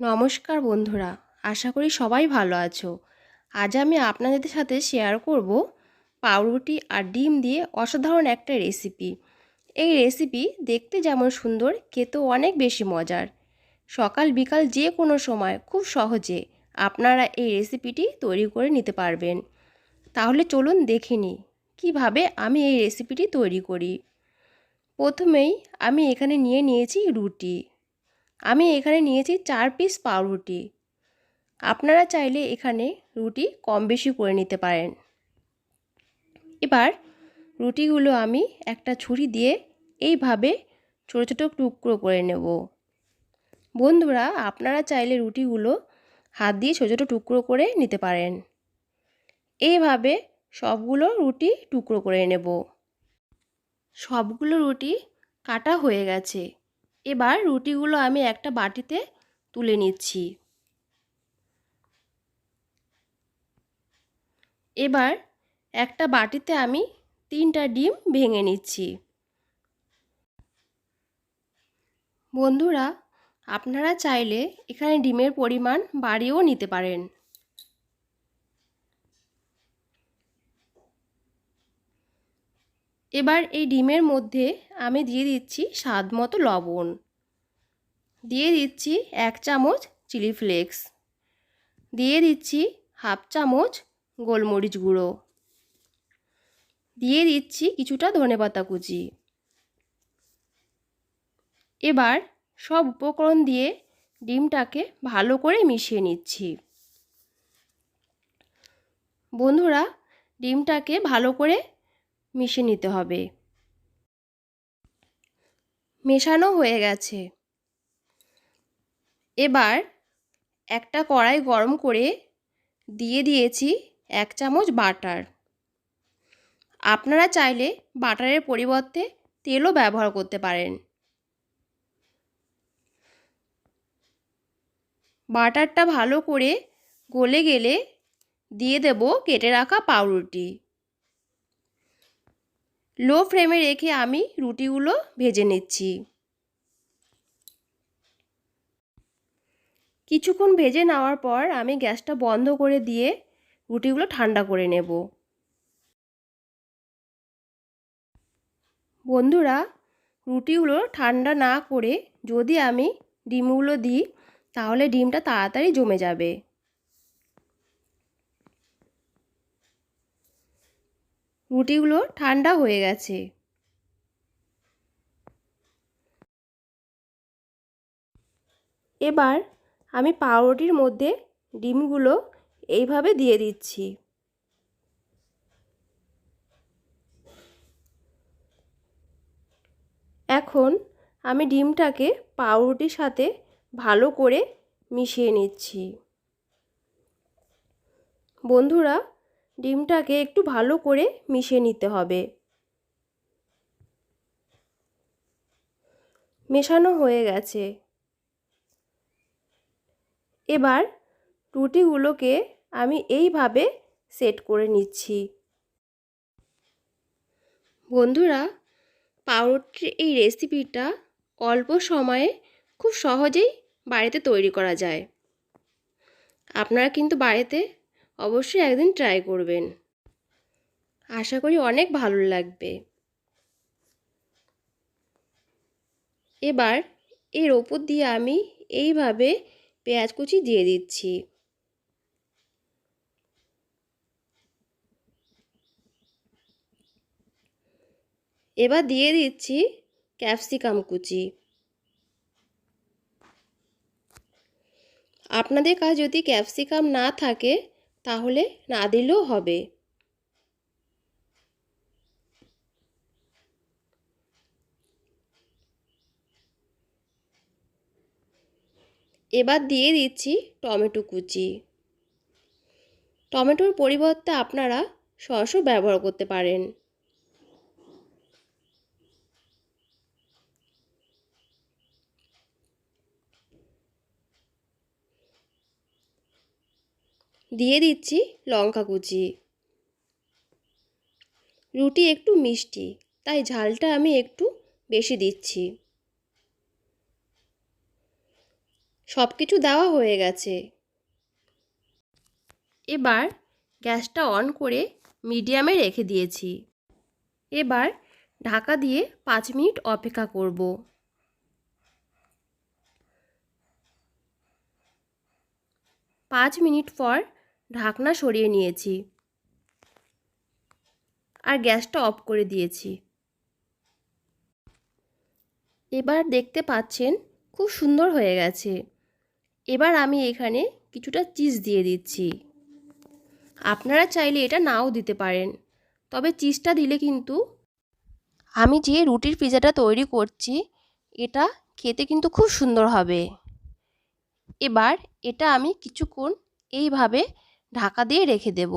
নমস্কার বন্ধুরা, আশা করি সবাই ভালো আছো। আজ আমি আপনাদের সাথে শেয়ার করব পাউরুটি আর ডিম দিয়ে অসাধারণ একটা রেসিপি এই রেসিপি দেখতে যেমন সুন্দর, খেতেও অনেক বেশি মজার। সকাল বিকাল যে কোনো সময়, খুব সহজে আপনারা এই রেসিপিটি তৈরি করে নিতে পারবেন। তাহলে চলুন দেখে নিই, কীভাবে আমি এই রেসিপিটি তৈরি করি। প্রথমেই আমি এখানে নিয়ে নিয়েছি রুটি। আমি এখানে নিয়েছি চার পিস পাউরুটি। আপনারা চাইলে এখানে রুটি কম বেশি করে নিতে পারেন। এবার রুটিগুলো আমি একটা ছুরি দিয়ে এইভাবে ছোটো ছোটো টুকরো করে নেব। বন্ধুরা, আপনারা চাইলে রুটিগুলো হাত দিয়ে ছোটো ছোটো টুকরো করে নিতে পারেন। এইভাবে সবগুলো রুটি টুকরো করে নেব। সবগুলো রুটি কাটা হয়ে গেছে। এবার রুটিগুলো আমি একটা বাটিতে তুলে নিচ্ছি। এবার একটা বাটিতে আমি তিনটা ডিম ভেঙে নিচ্ছি। বন্ধুরা, আপনারা চাইলে এখানে ডিমের পরিমাণ বাড়িয়েও নিতে পারেন। এবার এই ডিমের মধ্যে আমি দিয়ে দিচ্ছি স্বাদ মতো লবণ। দিয়ে দিচ্ছি এক চামচ চিলি ফ্লেক্স। দিয়ে দিচ্ছি হাফ চামচ গোলমরিচ গুঁড়ো। দিয়ে দিচ্ছি কিছুটা ধনেপাতা কুচি। এবার সব উপকরণ দিয়ে ডিমটাকে ভালো করে মিশিয়ে নিচ্ছি। বন্ধুরা, ডিমটাকে ভালো করে মিশিয়ে নিতে হবে। মেশানো হয়ে গেছে। এবার একটা কড়াই গরম করে দিয়ে দিয়েছি এক চামচ বাটার। আপনারা চাইলে বাটারের পরিবর্তে তেলও ব্যবহার করতে পারেন। বাটারটা ভালো করে গলে গেলে দিয়ে দেব কেটে রাখা পাউরুটি। লো ফ্লেমে রেখে আমি রুটিগুলো ভেজে নিচ্ছি। কিছুক্ষণ ভেজে নেওয়ার পর আমি গ্যাসটা বন্ধ করে দিয়ে রুটিগুলো ঠান্ডা করে নেব। বন্ধুরা, রুটিগুলো ঠান্ডা না করে যদি আমি ডিমগুলো দিই, তাহলে ডিমটা তাড়াতাড়ি জমে যাবে। রুটিগুলো ঠান্ডা হয়ে গেছে। এবার আমি পাউরুটির মধ্যে ডিমগুলো এইভাবে দিয়ে দিচ্ছি। এখন আমি ডিমটাকে পাউরুটির সাথে ভালো করে মিশিয়ে নিচ্ছি। বন্ধুরা ডিমটাকে একটু ভালো করে মিশিয়ে নিতে হবে। মেশানো হয়ে গেছে। এবার রুটিগুলোকে আমি এইভাবে সেট করে নিচ্ছি। বন্ধুরা, পাউরুটির এই রেসিপিটা অল্প সময়ে খুব সহজেই বাড়িতে তৈরি করা যায়। আপনারা কিন্তু বাড়িতে অবশ্যই একদিন ট্রাই করবেন। আশা করি অনেক ভালো লাগবে। এবার এর ওপর দিয়ে আমি এইভাবে পেঁয়াজ কুচি দিয়ে দিচ্ছি। এবার দিয়ে দিচ্ছি ক্যাপসিকাম কুচি। আপনাদের কাছে যদি ক্যাপসিকাম না থাকে তাহলে না দিলেও হবে। এবার দিয়ে দিচ্ছি টমেটো কুচি। টমেটোর পরিবর্তে আপনারা সসও ব্যবহার করতে পারেন। দিয়ে দিচ্ছি লঙ্কা কুচি। রুটি একটু মিষ্টি, তাই ঝালটা আমি একটু বেশি দিচ্ছি। সব কিছু দেওয়া হয়ে গেছে। এবার গ্যাসটা অন করে মিডিয়ামে রেখে দিয়েছি। এবার ঢাকা দিয়ে পাঁচ মিনিট অপেক্ষা করব। পাঁচ মিনিট পর ঢাকনা সরিয়ে নিয়েছি। আর গ্যাসটা অফ করে দিয়েছি। এবার দেখতে পাচ্ছেন, খুব সুন্দর হয়ে গেছে। এবার আমি এখানে কিছুটা চিজ দিয়ে দিচ্ছি। আপনারা চাইলে এটা নাও দিতে পারেন, তবে চিজটা দিলে কিন্তু আমি যে রুটির পিজাটা তৈরি করছি, এটা খেতে কিন্তু খুব সুন্দর হবে। এবার এটা আমি কিছুক্ষণ এইভাবে ঢাকা দিয়ে রেখে দেব।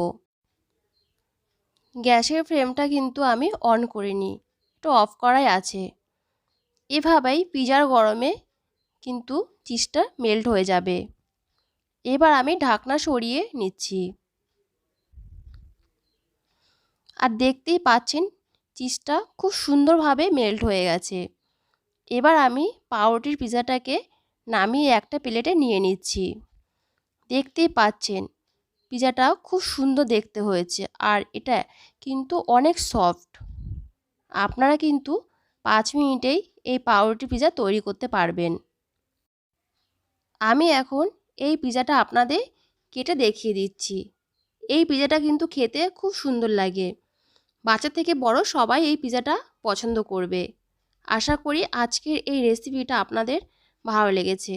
গ্যাসের ফ্লেমটা কিন্তু আমি অন করিনি, একটু অফ করাই আছে। এভাবেই পিজার গরমে কিন্তু চিজটা মেল্ট হয়ে যাবে। এবার আমি ঢাকনা সরিয়ে নিচ্ছি। আর দেখতেই পাচ্ছেন, চিজটা খুব সুন্দরভাবে মেল্ট হয়ে গেছে। এবার আমি পাউরুটির পিজাটাকে নামিয়ে একটা প্লেটে নিয়ে নিচ্ছি। দেখতেই পাচ্ছেন পিজাটা খুব সুন্দর দেখতে হয়েছে। আর এটা কিন্তু অনেক সফট। আপনারা কিন্তু পাঁচ মিনিটেই এই পাউরুটি পিজা তৈরি করতে পারবেন। আমি এখন এই পিজাটা আপনাদের কেটে দেখিয়ে দিচ্ছি। এই পিজাটা কিন্তু খেতে খুব সুন্দর লাগে। বাচ্চা থেকে বড় সবাই এই পিজাটা পছন্দ করবে। আশা করি আজকের এই রেসিপিটা আপনাদের ভালো লেগেছে।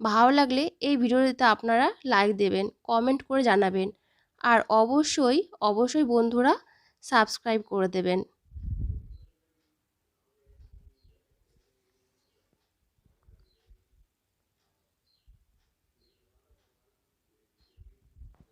ভালো লাগলে এই ভিডিওটিতে আপনারা লাইক দেবেন কমেন্ট করে জানাবেন। আর অবশ্যই অবশ্যই বন্ধুরা সাবস্ক্রাইব করে দেবেন।